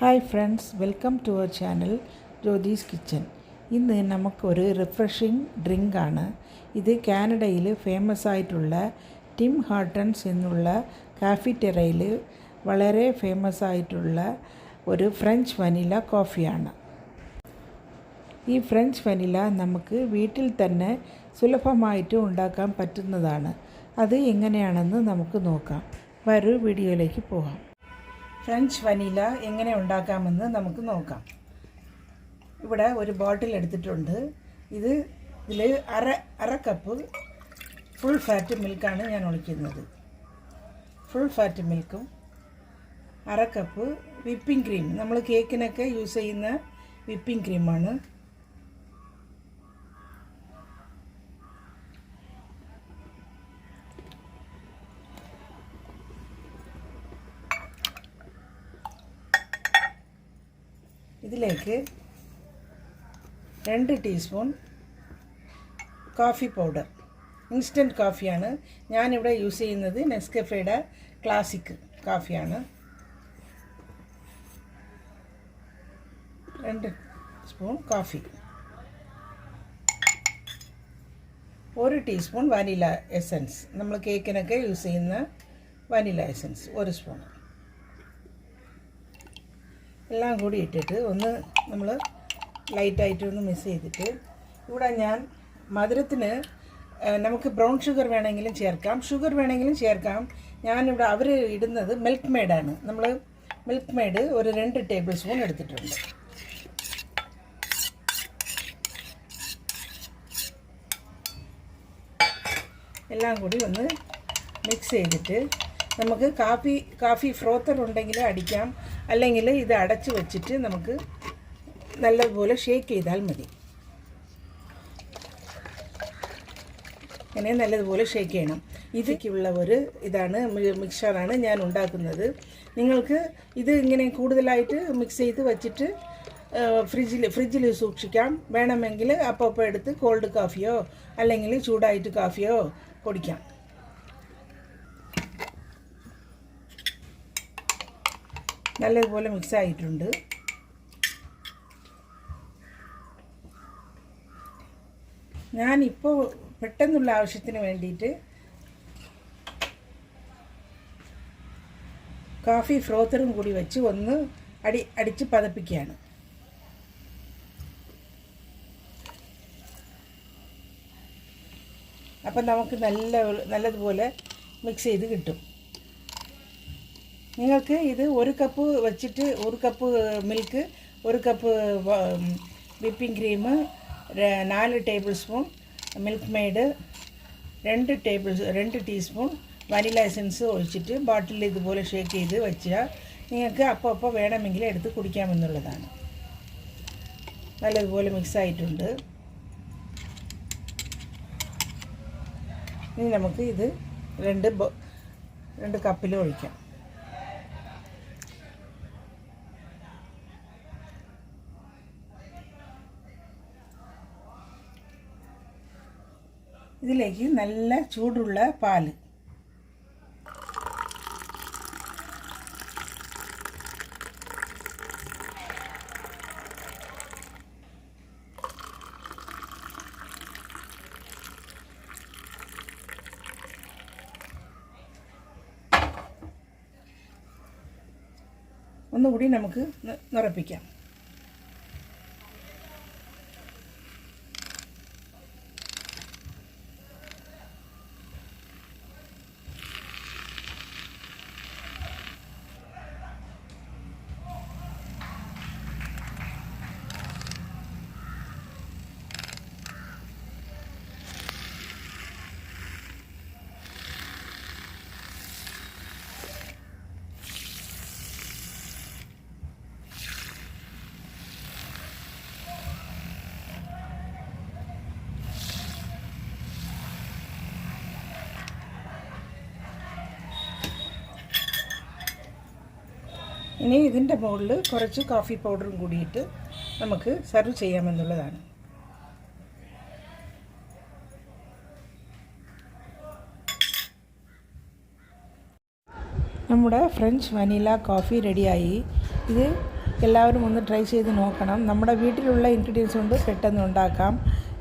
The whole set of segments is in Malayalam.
Hi friends welcome to our channel Jyothis kitchen ഇന്ന് നമുക്കൊരു റിഫ്രഷിംഗ് ഡ്രിങ്കാണ് ഇത് കാനഡയിൽ ഫേമസ് ആയിട്ടുള്ള ടിം ഹാർട്ടൺസ് എന്നുള്ള കാഫിറ്റെറയിൽ വളരെ ഫേമസ് ആയിട്ടുള്ള ഒരു ഫ്രഞ്ച് വനില കോഫിയാണ് ഈ ഫ്രഞ്ച് വനില നമുക്ക് വീട്ടിൽ തന്നെ സുലഭമായിട്ട് ഉണ്ടാക്കാൻ പറ്റുന്നതാണ്. അത് എങ്ങനെയാണെന്ന് നമുക്ക് നോക്കാം. വരൂ വീഡിയോയിലേക്ക് പോകാം. ഫ്രഞ്ച് വനില എങ്ങനെ ഉണ്ടാക്കാമെന്ന് നമുക്ക് നോക്കാം. ഇവിടെ ഒരു ബോട്ടിൽ എടുത്തിട്ടുണ്ട്. ഇത് ഇതിൽ അര അര കപ്പ് ഫുൾ ഫാറ്റ് മിൽക്കാണ് ഞാൻ ഒഴിക്കുന്നത്. ഫുൾ ഫാറ്റ് മിൽക്കും അര കപ്പ് വിപ്പിംഗ് ക്രീം നമ്മൾ കേക്കിനൊക്കെ യൂസ് ചെയ്യുന്ന വിപ്പിംഗ് ക്രീമാണ് ഇതിലേക്ക് രണ്ട് ടീസ്പൂൺ കോഫി പൗഡർ ഇൻസ്റ്റന്റ് കോഫിയാണ് ഞാനിവിടെ യൂസ് ചെയ്യുന്നത് നെസ്കഫയുടെ ക്ലാസിക് കോഫിയാണ് രണ്ട് സ്പൂൺ കോഫി ഒരു ടീസ്പൂൺ വനില എസൻസ് നമ്മൾ കേക്കിനൊക്കെ യൂസ് ചെയ്യുന്ന വനില എസൻസ് ഒരു സ്പൂൺ. എല്ലാം കൂടി ഇട്ടിട്ട് ഒന്ന് നമ്മൾ ലൈറ്റായിട്ട് ഒന്ന് മിക്സ് ചെയ്തിട്ട് ഇവിടെ ഞാൻ മധുരത്തിന് നമുക്ക് ബ്രൗൺ ഷുഗർ വേണമെങ്കിലും ചേർക്കാം. ഷുഗർ വേണമെങ്കിലും ചേർക്കാം. ഞാനിവിടെ അവർ ഇടുന്നത് മിൽക്ക് മെയ്ഡാണ്. നമ്മൾ മിൽക്ക് മെയ്ഡ് ഒരു രണ്ട് ടേബിൾ സ്പൂൺ എടുത്തിട്ടുണ്ട്. എല്ലാം കൂടി ഒന്ന് മിക്സ് ചെയ്തിട്ട് നമുക്ക് കാപ്പി കാഫി ഫ്രോത്തർ ഉണ്ടെങ്കിൽ അടിക്കാം. അല്ലെങ്കിൽ ഇത് അടച്ച് വെച്ചിട്ട് നമുക്ക് നല്ലതുപോലെ ഷേക്ക് ചെയ്താൽ മതി. അങ്ങനെ നല്ലതുപോലെ ഷേക്ക് ചെയ്യണം. ഇതൊക്കെയുള്ള ഒരു ഇതാണ് മിക്സറാണ് ഞാൻ ഉണ്ടാക്കുന്നത്. നിങ്ങൾക്ക് ഇത് ഇങ്ങനെ കൂടുതലായിട്ട് മിക്സ് ചെയ്ത് വെച്ചിട്ട് ഫ്രിഡ്ജിൽ ഫ്രിഡ്ജിൽ സൂക്ഷിക്കാം. വേണമെങ്കിൽ അപ്പോൾ എടുത്ത് കോൾഡ് കാഫിയോ അല്ലെങ്കിൽ ചൂടായിട്ട് കാഫിയോ കുടിക്കാം നല്ലതുപോലെ മിക്സ് ആയിട്ടുണ്ട്. ഞാനിപ്പോൾ പെട്ടെന്നുള്ള ആവശ്യത്തിന് വേണ്ടിയിട്ട് കാഫി ഫ്രോത്തറും കൂടി വെച്ച് ഒന്ന് അടി അടിച്ച് പതപ്പിക്കുകയാണ്. അപ്പം നമുക്ക് നല്ല നല്ലതുപോലെ മിക്സ് ചെയ്ത് കിട്ടും. നിങ്ങൾക്ക് ഇത് ഒരു കപ്പ് വെച്ചിട്ട് ഒരു കപ്പ് മിൽക്ക് ഒരു കപ്പ് വിപ്പിംഗ് ക്രീം നാല് ടേബിൾ സ്പൂൺ മിൽക്ക് മെയ്ഡ് രണ്ട് ടേബിൾ രണ്ട് ടീസ്പൂൺ വനില എസൻസ് ഒഴിച്ചിട്ട് ബോട്ടിലിൽ ഇതുപോലെ ഷേക്ക് ചെയ്ത് വെച്ചാൽ നിങ്ങൾക്ക് അപ്പോൾ അപ്പോൾ വേണമെങ്കിൽ എടുത്ത് കുടിക്കാമെന്നുള്ളതാണ്. നല്ലതുപോലെ മിക്സ് ആയിട്ടുണ്ട്. ഇനി നമുക്ക് ഇത് രണ്ട് രണ്ട് കപ്പിൽ ഒഴിക്കാം. ഇതിലേക്ക് നല്ല ചൂടുള്ള പാൽ. ഒന്നുകൂടി നമുക്ക് നിറപ്പിക്കാം. ഇനി ഇതിന്റെ മുകളിൽ കുറച്ച് കോഫി പൗഡറും കൂടിയിട്ട് നമുക്ക് സെർവ് ചെയ്യാമെന്നുള്ളതാണ്. നമ്മുടെ ഫ്രഞ്ച് വനില കോഫി റെഡിയായി ഇത് എല്ലാവരും ഒന്ന് ട്രൈ ചെയ്ത് നോക്കണം. നമ്മുടെ വീട്ടിലുള്ള ഇൻഗ്രീഡിയൻസ് കൊണ്ട് പെട്ടെന്ന് ഉണ്ടാക്കാം.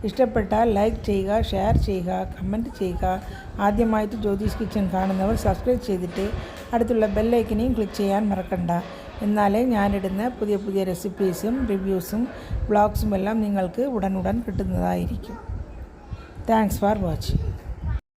ഇഷ്ടപ്പെട്ടാൽ ലൈക്ക് ചെയ്യുക ഷെയർ ചെയ്യുക കമന്റ് ചെയ്യുക. ആദ്യമായിട്ട് ജ്യോതിഷ് കിച്ചൻ കാണുന്നവർ സബ്സ്ക്രൈബ് ചെയ്തിട്ട് അടുത്തുള്ള ബെല്ലൈക്കനെയും ക്ലിക്ക് ചെയ്യാൻ മറക്കണ്ട. എന്നാലേ ഞാനിടുന്ന പുതിയ പുതിയ റെസിപ്പീസും റിവ്യൂസും വ്ളോഗ്സും എല്ലാം നിങ്ങൾക്ക് ഉടൻ ഉടൻ കിട്ടുന്നതായിരിക്കും. Thanks for watching